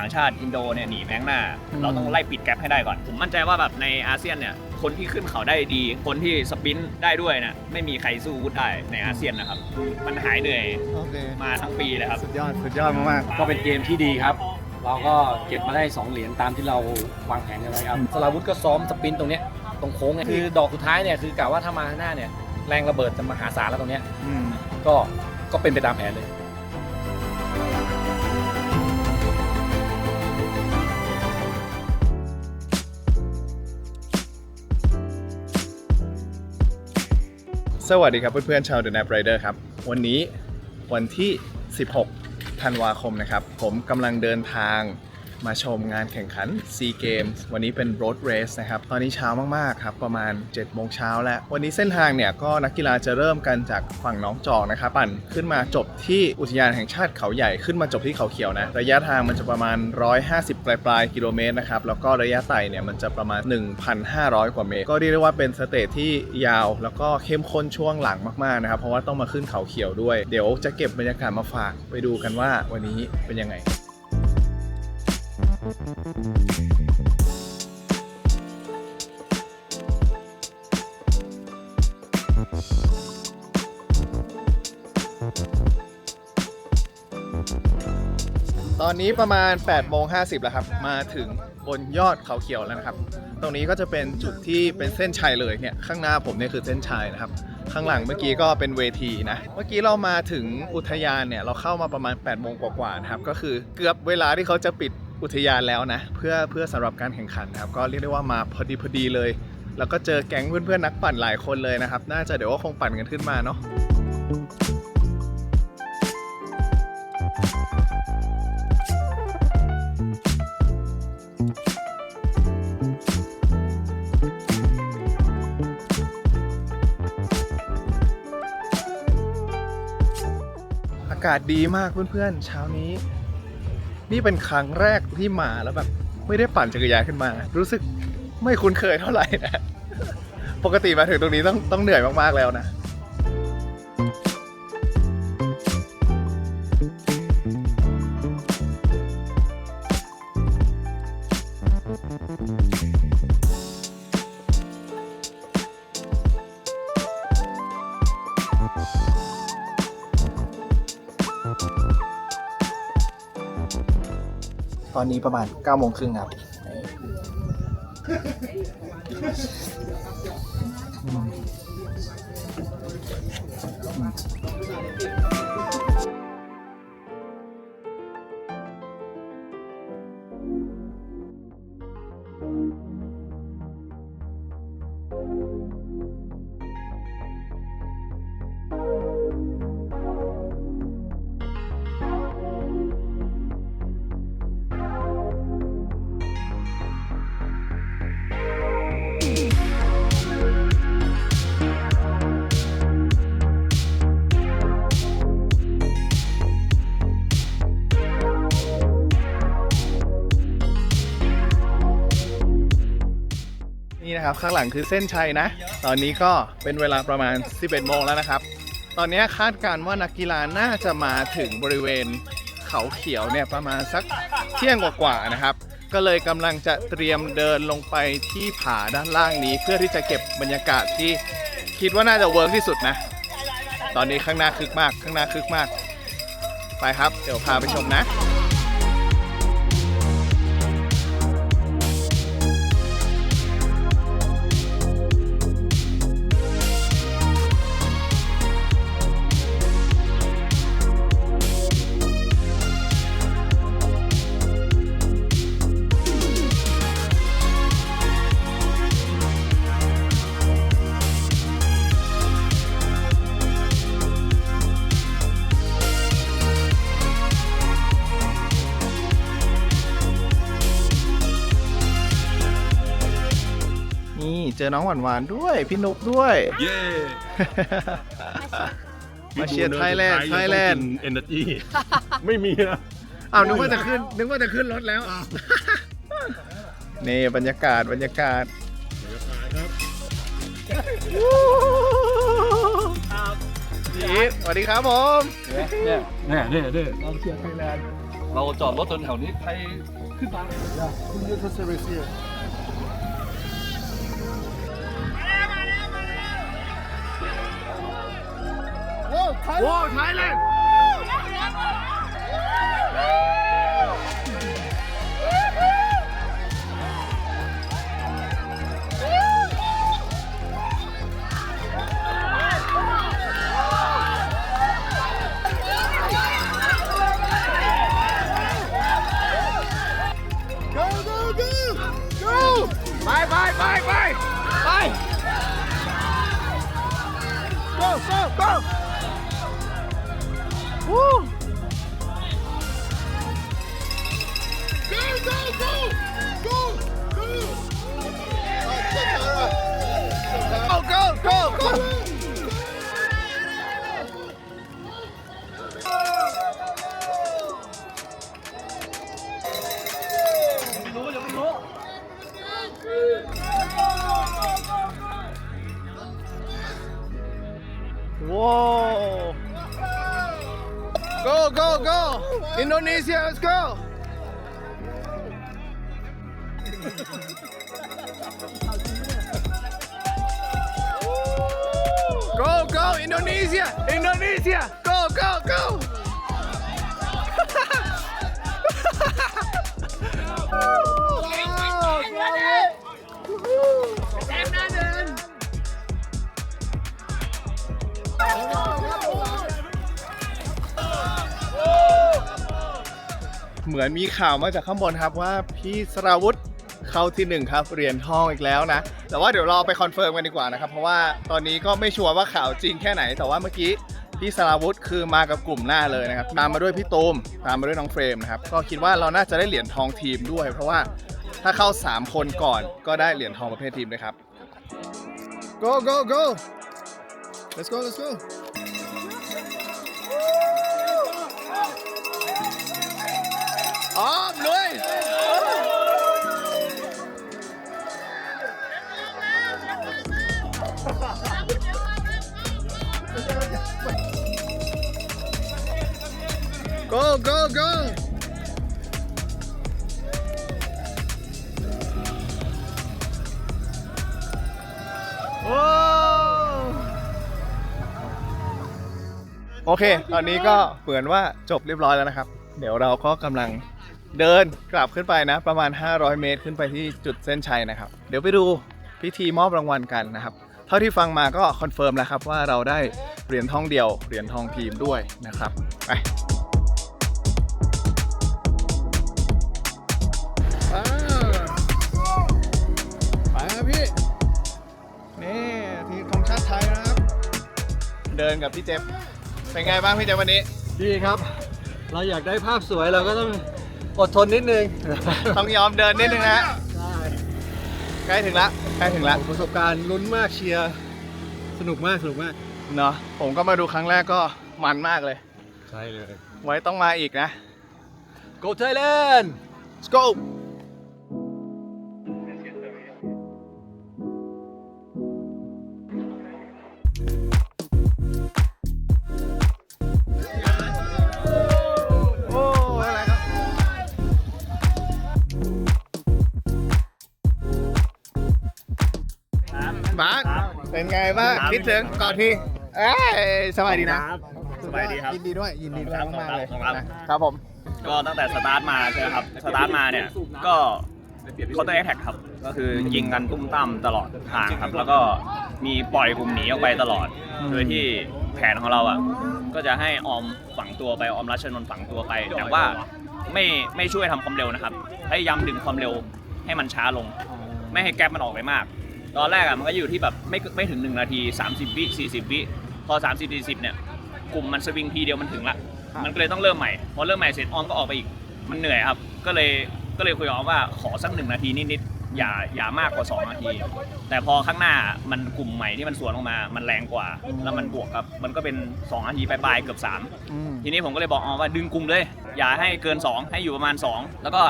ต่างชาติอินโดเนี่ยหนีแมงหน้าอืมเราต้องไล่ปิดแกลบให้ได้ก่อน ผมมั่นใจว่าแบบในอาเซียนเนี่ยคนที่ขึ้นเขาได้ดี คนที่สปรินต์ได้ด้วยนะไม่มีใครสู้วุฒได้ในอาเซียนนะครับ มันหายเหนื่อยโอเคมาทั้งปีเลยครับ สุดยอดสุดยอดมากก็เป็นเกมที่ดีครับ เราก็เก็บมาได้ 2 เหรียญตามที่เราวางแผนกันไว้ครับสลาวุธก็ซ้อมสปรินต์ตรงเนี้ยตรงโค้งเนี่ยคือดอกสุดท้ายเนี่ยคือกะว่าถ้ามาข้างหน้าเนี่ยแรงระเบิดจะมหาศาลแล้วตรงเนี้ยๆอืม ก็ก็เป็นไปตามแผนเลย สวัสดีครับเพื่อนๆชาว The Nap Rider ครับ วันนี้วันที่ 16 ธันวาคมนะครับ ผมกำลังเดินทาง มาชมงานแข่งขัน SEA Games วันนี้เป็น Road Race นะครับ ตอนนี้เช้ามาก ๆ ครับ ประมาณ 7 โมงเช้าแล้ว วันนี้เส้นทางเนี่ยก็นักกีฬาจะเริ่มกันจากฝั่งน้องจอกนะครับ ปั่นขึ้นมาจบที่อุทยานแห่งชาติเขาใหญ่ขึ้นมาจบที่เขาเขียวนะ ระยะทางมันจะประมาณ 150 ปลายปลายๆกิโลเมตรนะครับ แล้วก็ระยะไต่เนี่ยมันจะประมาณ 1,500 กว่าเมตร ก็เรียกได้ว่าเป็นสเตจที่ยาว แล้วก็เข้มข้นช่วงหลังมาก ๆ นะครับ เพราะว่าต้องมาขึ้นเขาเขียวด้วย เดี๋ยวจะเก็บบรรยากาศมาฝากไปดูกันว่าวันนี้เป็นยังไง ตอนนี้ประมาณ8โมง50 แล้วครับ มาถึงบนยอดเขาเขียวแล้วนะครับ ตรงนี้ก็จะเป็นจุดที่เป็นเส้นชัยเลยเนี่ย ข้างหน้าผมเนี่ยคือเส้นชัยนะครับ ข้างหลังเมื่อกี้ก็เป็นเวทีนะ เมื่อกี้เรามาถึงอุทยานเนี่ย เราเข้ามาประมาณ8โมงกว่าๆนะครับ ก็คือเกือบเวลาที่เขาจะปิด อุทยานแล้วนะ เพื่อเพื่อสำหรับการแข่งขันนะครับ ก็เรียกได้ว่ามาพอดีพอดีเลย แล้วก็เจอแก๊งเพื่อนๆนักปั่นหลายคนเลยนะครับ น่าจะเดี๋ยวก็คงปั่นกันขึ้นมาเนาะอากาศดีมากเพื่อนๆเช้านี้ นี่เป็นครั้งแรกที่มาแล้วแบบไม่ได้ปั่นจักรยานขึ้นมา รู้สึกไม่คุ้นเคยเท่าไหร่นะ ปกติมาถึงตรงนี้ต้องต้องเหนื่อยมากๆแล้วนะ อนนี้ประมาณ9โมงครึ่งครับ นะครับ ข้างหลังคือเส้นชัยนะ ตอนนี้ก็เป็นเวลาประมาณ 11โมงแล้วนะครับ ตอนนี้คาดการณ์ว่านักกีฬาน่าจะมาถึงบริเวณเขาเขียวเนี่ยประมาณสักเที่ยงกว่าๆนะครับ ก็เลยกำลังจะเตรียมเดินลงไปที่ผาด้านล่างนี้ เพื่อที่จะเก็บบรรยากาศที่คิดว่าน่าจะเวิร์กที่สุดนะ ตอนนี้ข้างหน้าคึกมาก ข้างหน้าคึกมาก ไปครับ เดี๋ยวพาไปชมนะ นี่เจอน้องหวานหวานๆด้วย พี่นุกด้วย เย้มาเชียร์ไทยแลนด์ไทยแลนด์เอเนอร์จีไม่มีนะอ้าวนึกว่าจะขึ้นนึกว่าจะขึ้นรถแล้วนี่บรรยากาศบรรยากาศเดี๋ยวขายครับพีทสวัสดีครับผมเนี่ยเนี่ยเนี่ยเนี่ยเราเชียร์ไทยแลนด์เราจอดรถจนแถวนี้ใครขึ้นมา 我才能 Indonesia Indonesia go go go เหมือนมีข่าวมาจากข้างบนครับว่าพี่สราวุธ เข้าที่หนึ่งครับเหรียญทองอีกแล้วนะ แต่ว่าเดี๋ยวเราไปคอนเฟิร์มกันดีกว่านะครับ เพราะว่าตอนนี้ก็ไม่ชัวร์ว่าข่าวจริงแค่ไหน แต่ว่าเมื่อกี้พี่สราวุธคือมากับกลุ่มหน้าเลยนะครับตามมาด้วยพี่ตูมตามมาด้วยน้องเฟรมนะครับก็คิดว่าเราน่าจะได้เหรียญทองทีมด้วย เพราะว่าถ้าเข้า 3 คนก่อนก็ได้เหรียญทองประเภททีมด้วยครับ go go go let's go let's go อ้อมลุย go go go โอ้โอเค ตอนนี้ก็เหมือนว่าจบเรียบร้อยแล้วนะครับ เดี๋ยวเราก็กำลังเดินกลับขึ้นไปนะ ประมาณ 500 เมตรขึ้นไปที่จุดเส้นชัยนะครับ เดี๋ยวไปดูพิธีมอบรางวัลกันนะครับ เท่าที่ฟังมาก็คอนเฟิร์มแล้วครับว่าเราได้เหรียญทองเดียว เหรียญทองทีมด้วยนะครับ ไป เดินกับพี่เจฟเป็นไงบ้างพี่เจฟวันนี้ ดีครับ เราอยากได้ภาพสวยเราก็ต้องอดทนนิดนึง ต้องยอมเดินนิดนึงนะฮะใช่ใกล้ถึงละใกล้ถึงละ ประสบการณ์ลุ้นมากเชียร์สนุกมากสนุกมากเนาะผมก็มาดูครั้งแรกก็มันมากเลย ใช่เลย ไว้ต้องมาอีกนะ Go Thailand let's go ครับคิดถึงก่อนที่เอ้ยสบายดีนะ สบายดีครับยินดีด้วย ยินดีด้วยครับมากๆเลยครับ นะครับผม ก็ตั้งแต่สตาร์ทมาใช่ไหมครับ สตาร์ทมาเนี่ย ก็คอ n เตอร์แอ t แท็กครับ ก็คือยิงกันตุ้มตั้มตลอดทางครับ แล้วก็มีปล่อยกลุ่มหนีออกไปตลอด อืม โดยที่แผนของเราอะ ก็จะให้ออมฝังตัวไป ออมรัชนนท์ฝังตัวไป แต่ว่าไม่ไม่ช่วยทำความเร็วนะครับ พยายามดึงความเร็วให้มันช้าลง ไม่ให้แก๊ปมันออกไปมาก ตอนแรกอะมันก็อยู่ที่แบบไม่ไม่ถึง 1 นาที 30 วิ40 วิพอ 30 40เนี่ยกลุ่มมันสวิงทีเดียวมันถึงละ มันก็เลยต้องเริ่มใหม่ พอเริ่มใหม่เสร็จออมก็ออกไปอีก มันเหนื่อยครับ ก็เลยก็เลยคุยกับออมว่าขอสักหนึ่งนาทีนิดๆ อย่าอย่ามากกว่า 2 นาที แต่พอข้างหน้ามันกลุ่มใหม่ที่มันสวนออกมา มันแรงกว่า แล้วมันบวกครับ มันก็เป็น 2 นาทีปลายๆเกือบ3อืมทีนี้ผมก็เลยบอกออมว่าดึงกลุ่มเลย อย่าให้เกิน 2 ให้อยู่ประมาณ 2 แล้วก็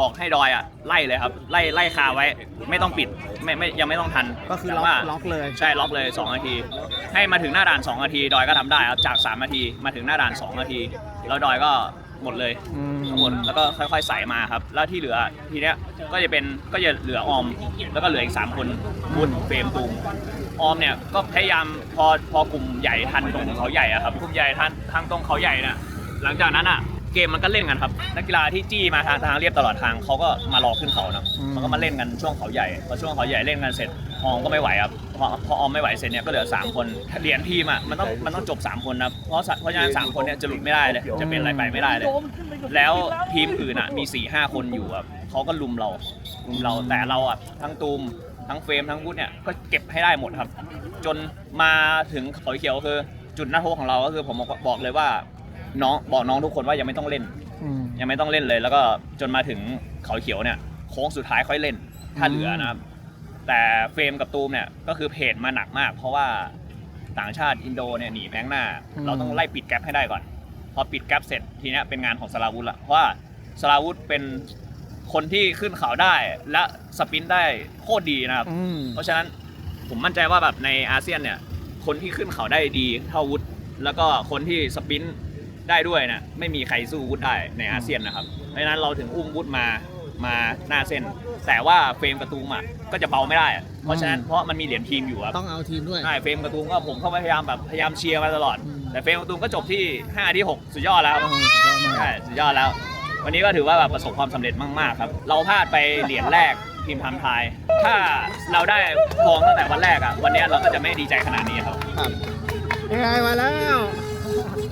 บอกให้ดอยอะไล่เลยครับ ไล่ไล่คาไว้ ไม่ต้องปิดไม่ไม่ยังไม่ต้องทันก็คือแต่ล็อกว่าล็อกเลย ใช่ล็อกเลย2นาที ให้มาถึงหน้าด่าน2นาที ดอยก็ทำได้ครับจาก3นาทีมาถึงหน้าด่าน2นาที แล้วดอยก็หมดเลยอืม ทั้งหมดแล้วก็ค่อยๆใส่มาครับ แล้วที่เหลือทีเนี้ยก็จะเป็นก็จะเหลือออม แล้วก็เหลืออีกสามคนบุญเฟรมตูมออมเนี่ยก็พยายามพอพอกลุ่มใหญ่ทันตรงเขาใหญ่อะครับกลุ่มใหญ่ทันทางตรงเขาใหญ่เนี่ยหลังจากนั้นอะ เกมมันก็เล่นกันครับ นักกีฬาที่จี้มาทางทางเรียบตลอดทางเขาก็มารอขึ้นเขานะอืมเขาก็มาเล่นกันช่วงเขาใหญ่พอช่วงเขาใหญ่เล่นกันเสร็จออมก็ไม่ไหวครับพอพอออมไม่ไหวเสร็จเนี่ยก็เหลือสามคนเหรียญทีมอะมันต้องมันต้องจบสามคนนะเพราะเพราะฉะนั้นสามคนเนี่ยจะหลุดไม่ได้เลยจะเป็นอะไรไปไม่ได้เลย แล้วทีมอื่นอะมี4ี่ห้าคนอยู่อะเขาก็ลุมเราลุมเราแต่เราอะทั้งตูมทั้งเฟรมทั้งวุฒเนี่ยก็เก็บให้ได้หมดครับ จนมาถึงเขาเขียวคือจุดหน้าโทษของเราก็คือผมบอกบอกเลยว่า น้องบอกน้องทุกคนว่ายังไม่ต้องเล่น อืม ยังไม่ต้องเล่นเลย แล้วก็จนมาถึงเขาเขียวเนี่ยโค้งสุดท้ายค่อยเล่น ถ้าเหลือนะครับ แต่เฟรมกับตูมเนี่ยก็คือเพจมาหนักมาก เพราะว่าต่างชาติอินโดเนี่ยหนีแมงหน้า อืม เราต้องไล่ปิดแกลบให้ได้ก่อน พอปิดแกลบเสร็จทีเนี้ยเป็นงานของสลาวุธละเพราะว่าสลาวุธเป็นคนที่ขึ้นเขาได้และสปรินต์ได้โคตรดีนะครับ อืม เพราะฉะนั้นผมมั่นใจว่าแบบในอาเซียนเนี่ยคนที่ขึ้นเขาได้ดีเท่าวุฒแล้วก็คนที่สปรินต์ ได้ด้วยเนี่ยไม่มีใครสู้วุฒได้ในอาเซียนนะครับเพราะฉะนั้นเราถึงอุ้มวุฒมามาหน้าเส้น แต่ว่าเฟรมกระตูมอะก็จะเบาไม่ได้อะเพราะฉะนั้นเพราะมันมีเหรียญทีมอยู่ครับต้องเอาทีมด้วยใช่เฟรมกระตูมก็ผมก็พยายามแบบพยายามเชียร์มาตลอดอืมแต่เฟรมกระตูมก็จบที่5ที่6สุดยอดแล้วครับโอ้สุดยอดมากใช่สุดยอดแล้ว วันนี้ก็ถือว่าแบบประสบความสำเร็จมากๆครับ เราพลาดไปเหรียญแรกทีมทำทาย ถ้าเราได้ทองตั้งแต่วันแรกอะวันนี้เราก็จะไม่ดีใจขนาดนี้ครับครับยังไงมาแล้ว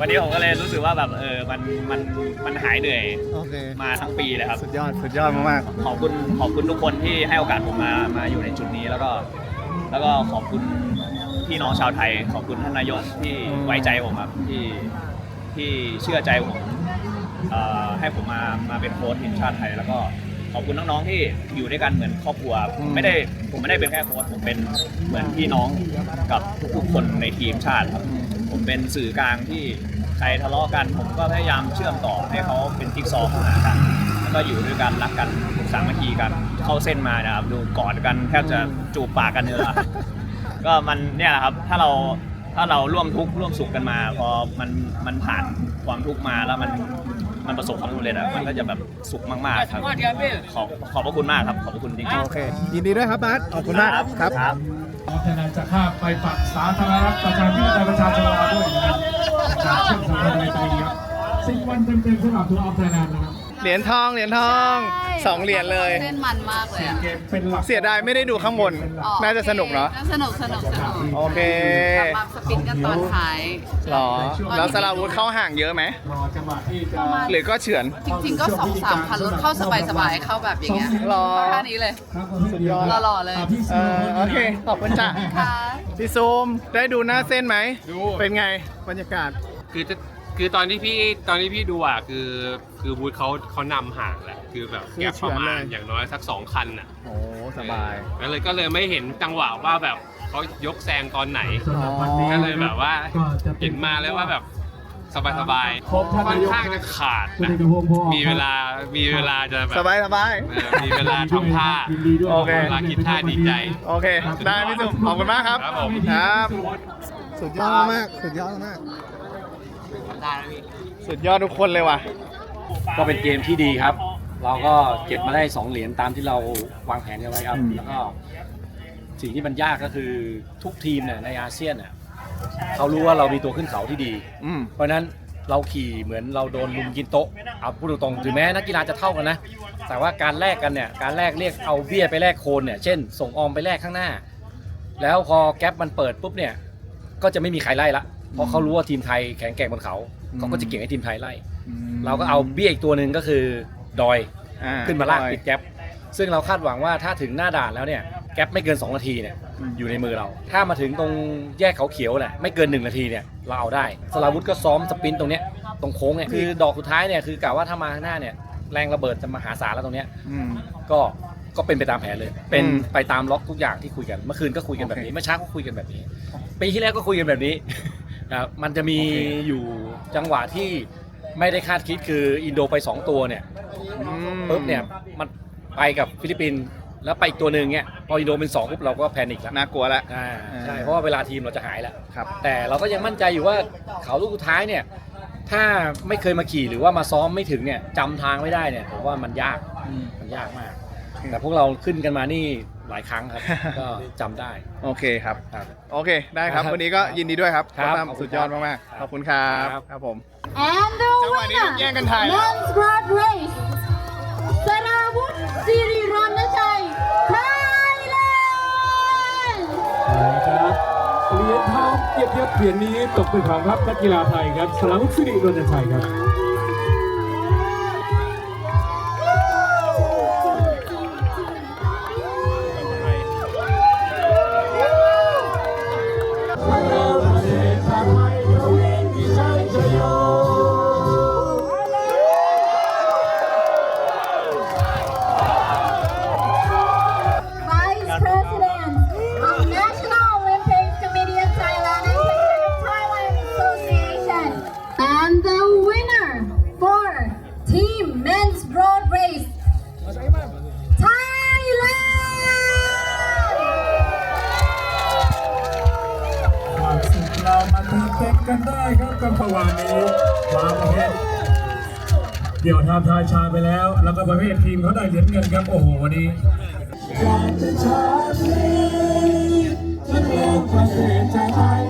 วันนี้ผมก็เลยรู้สึกว่าแบบเออมันมันมันหายเหนื่อยโอเค มาทั้งปีเลยครับ สุดยอด สุดยอดมากขอบคุณขอบคุณทุกคนที่ให้โอกาสผมมามาอยู่ในจุดนี้แล้วก็ แล้วก็ขอบคุณพี่น้องชาวไทย ขอบคุณท่านนายกที่ไว้ใจผมครับที่ที่เชื่อใจผมเอ่อให้ผมมามาเป็นโค้ชทีมชาติไทย แล้วก็ขอบคุณน้องๆที่อยู่ด้วยกันเหมือนครอบครัวอืมไม่ได้ผมไม่ได้เป็นแค่โค้ชผมเป็นเหมือนพี่น้องกับทุกๆคนในทีมชาติครับ ผมเป็นสื่อกลางที่ใครทะเลาะกัน ผมก็พยายามเชื่อมต่อให้เขาเป็นจิ๊กซอว์เข้าหากันแล้วก็อยู่ด้วยกันรักกันสามัคคีกันเข้าเส้นมานะครับดูกอดกันแทบจะจูบปากกันเลยอะก็มันเนี่ยแหละครับถ้าเราถ้าเราร่วมทุกข์ร่วมสุขกันมา พอมันมันผ่านความทุกข์มาแล้วมันมันประสบความสำเร็จอะมันก็จะแบบสุขมากๆครับขอบขอบพระคุณมากครับขอบพระคุณจริงโอเค ยินดีด้วยครับบาสขอบคุณมากครับ ครับ ครับพัฒนาจะข้ามไปปักสาธารณรัฐประชาธิปไตยประชาชนลาวด้วยนะครับจากเชื่อมสัมพันธ์ในตรีครับสิบวันเต็มๆสำหรับตัวออฟไทยแลนด์นะครับ เหรียญทองเหรียญทองสองเหรียญเลย เล่นมันมากเลยอะเกมเป็นหลักเสียดายไม่ได้ดูข้างบน อ๋อน่าจะสนุกเนาะ สนุกสนุกสนุกโอเคกลับมาสปินกันตอนท้าย หรอ แล้วสลาวุธเข้าห่างเยอะไหม รอจังหวะที่จะ ประมาณ หรือก็เฉือน จริงๆก็สองสามพันรถเข้าสบายๆเข้าแบบอย่างเงี้ยหรอแค่นี้เลยครับสุดยอดหล่อๆเลยะพี่เออโอเค ขอบคุณจ้ะค่ะ พี่ซูม ได้ดูหน้าเส้นไหม ดู เป็นไงบรรยากาศ คือจะ คือตอนที่พี่ตอนที่พี่ดูอะคือคือบูธเขาเขานำห่างแหละคือแบบคือแก็บประมาณเฉือนเลยอย่างน้อยสักสองคันอะโอ้สบายก็เลยก็เลยไม่เห็นจังหวะว่าแบบเขายกแซงตอนไหนสำหรับวันนี้ก็เลยแบบว่าก็จะป็เห็นมาแล้วว่าแบบสบายสบายๆครบท่านค่อนนายกข้างจะขาดคุณนะเอกพงศ์พอมีเวลา มีเวลาจะแบบสบายสบายเออมีเวลาทำท่ายินดีด้วยโอเคเวลาคิดท่าดีใจ โอเค ได้พี่ซูมขอบคุณมากครับครับผมครับ สุดยอดมาก สุดยอดมาก สุดยอดทุกคนเลยว่ะ ก็เป็นเกมที่ดีครับ เราก็เก็บมาได้2เหรียญตามที่เราวางแผนกันไว้ครับ อืม แล้วก็สิ่งที่มันยากก็คือทุกทีมเนี่ยในอาเซียนเนี่ยเขารู้ว่าเรามีตัวขึ้นเขาที่ดี อืม เพราะฉะนั้นเราขี่เหมือนเราโดนลุมกินโต๊ะเอาพูดตรงๆถึงแม้นักกีฬาจะเท่ากันนะ แต่ว่าการแลกกันเนี่ยการแลกเรียกเอาเบี้ยไปแลกโคนเนี่ยเช่น ส่งออมไปแลกข้างหน้า แล้วพอแก๊ปมันเปิดปุ๊บเนี่ยก็จะไม่มีใครไล่ละ เพราะเขารู้ว่าทีมไทยแข็งแกร่งบนเขาอืมเขาก็จะเก่งให้ทีมไทยไล่ เราก็เอาเบี้ยอีกตัวหนึ่งก็คือดอยอ่ขึ้นมาลากปิดแก๊ปซึ่งเราคาดหวังว่าถ้าถึงหน้าด่านแล้วเนี่ยแก๊ปไม่เกิน 2 นาทีเนี่ยอยู่ในมือเรา ถ้ามาถึงตรงแยกเขาเขียวเนี่ยไม่เกิน 1 นาทีเนี่ยเราเอาได้สลาวุธก็ซ้อมสปรินต์ตรงเนี้ยตรงโค้งเนี่ยคือดอกสุดท้ายเนี่ยคือกะว่าถ้ามาข้างหน้าเนี่ยแรงระเบิดจะมหาศาลแล้วตรงเนี้ยอืมก็ก็เป็นไปตามแผนเลย เป็นอืมไปตามล็อกทุกอย่างที่คุยกัน เมื่อคืนก็คุยกันแบบนี้โอเคเมื่อเช้าก็คุยกันแบบนี้ ปีที่แล้วก็คุยกันแบบนี้ นะครับมันจะมีโอเคอยู่จังหวะที่ไม่ได้คาดคิดคืออินโดไป 2 ตัวเนี่ยอืมปุ๊บเนี่ยมันไปกับฟิลิปปินส์แล้วไปอีกตัวหนึ่งเนี่ยพออินโดเป็น2ปุ๊บเราก็แพนิคแล้วน่ากลัวละอ่าอ่าใช่เพราะว่าเวลาทีมเราจะหายแล้ว ครับ แต่เราก็ยังมั่นใจอยู่ว่าเขาลูกสุดท้ายเนี่ยถ้าไม่เคยมาขี่หรือว่ามาซ้อมไม่ถึงเนี่ยจำทางไม่ได้เนี่ยผมว่ามันยากมันยากมาก แต่พวกเราขึ้นกันมานี่หลายครั้งครับ ก็จำได้โอเคครับ ครับ โอเค ได้ครับ ครับวันนี้ก็ยินดีด้วยครับครับโค้ชตั้มขอบคุณสุดยอดครับมากๆ ครับขอบคุณครับ ครับ ครับผม And the จังหวะนี้ winner แย่งกันถ่ายแล้ว Men's Broad Race สราวุธสิริรณชัย Thailand ครับเหรียญทองเกียรติยศเหรียญนี้ตกเป็นของครับนักกีฬาไทยครับสลาวุฒิสิริรณชัยครับ เดี่ยวทำทายชาไปแล้ว แล้วก็ประเภททีมเขาได้เหรียญเงินครับ โอ้โห วันนี้อยากจะชาตินี้ทั้งโลกประเทศไทย